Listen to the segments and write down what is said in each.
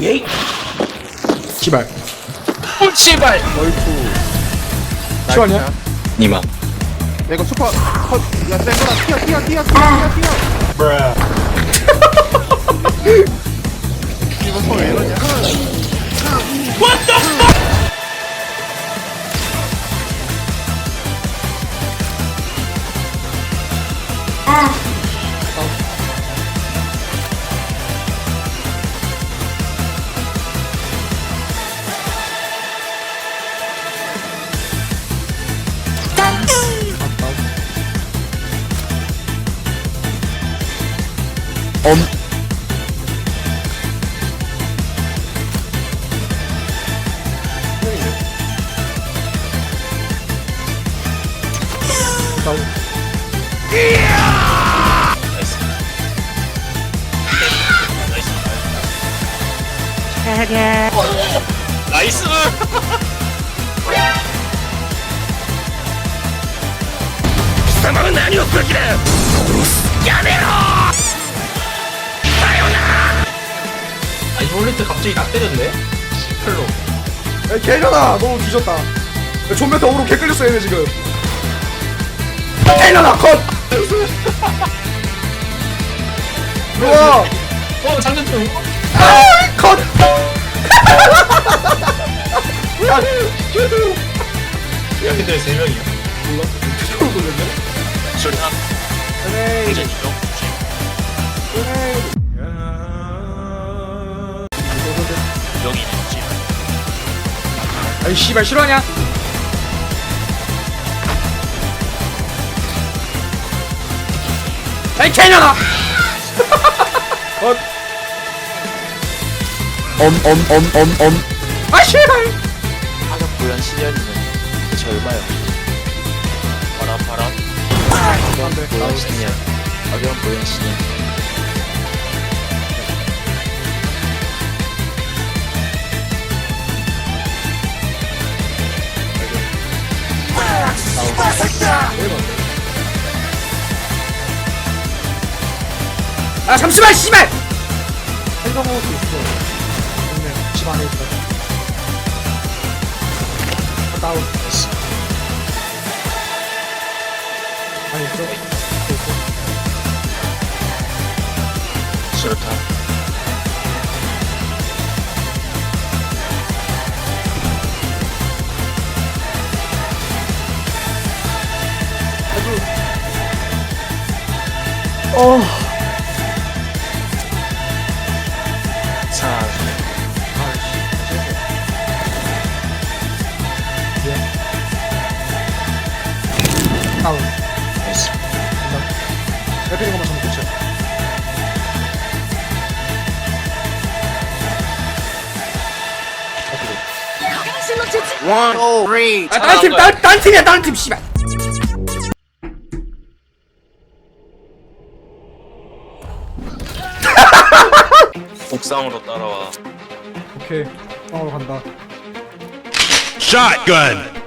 예이 씨발. 어, 씨발. 어이쿠 시원이야? 니마. 야 이거 슈퍼 컷. 야 센거다 튀어 튀어 튀어 튀어 튀어 튀어. 이번 펄왜 이러냐 オン 何をする気だ。殺す。やめろ。 아 이볼리트 갑자기 나 때렸네? 별로. 야 개년아! 너무 뒤졌다. 야, 존메타 오로 개 끌렸어 얘네 지금. 개년아 컷! 들어와! 어 장전 중. 아, 컷! 야, 야 근데 세 명이야. 몰라? 처음 돌렸네? 술탄 그래. 공전이 죠 여기 있지. 아이 씨발 싫어하냐? 아이 개년아! 컷 엄엄엄엄엄. 아 씨발! 하급 보연 시련이면 대체 얼마요? 바람 바람 안돼. 보연 시년 어려운 보연 시 아 잠시만 씨발! 생각 먹을 수 있어. 좋네 집 안에 있다. 갔다 온 아니 있어. 술탄 어 아, 다른 팀, 다른, 다른 팀이야, 다른 팀, 씨발. 옥상으로 따라와 오케이, 땅으로 간다. Shotgun!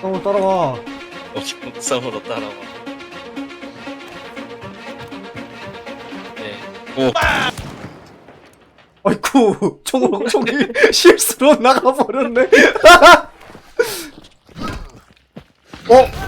땅으로 따라와. 여기 옥상으로 따라와 네 오 아이쿠, 총으로, 총이 실수로 나가버렸네. 어?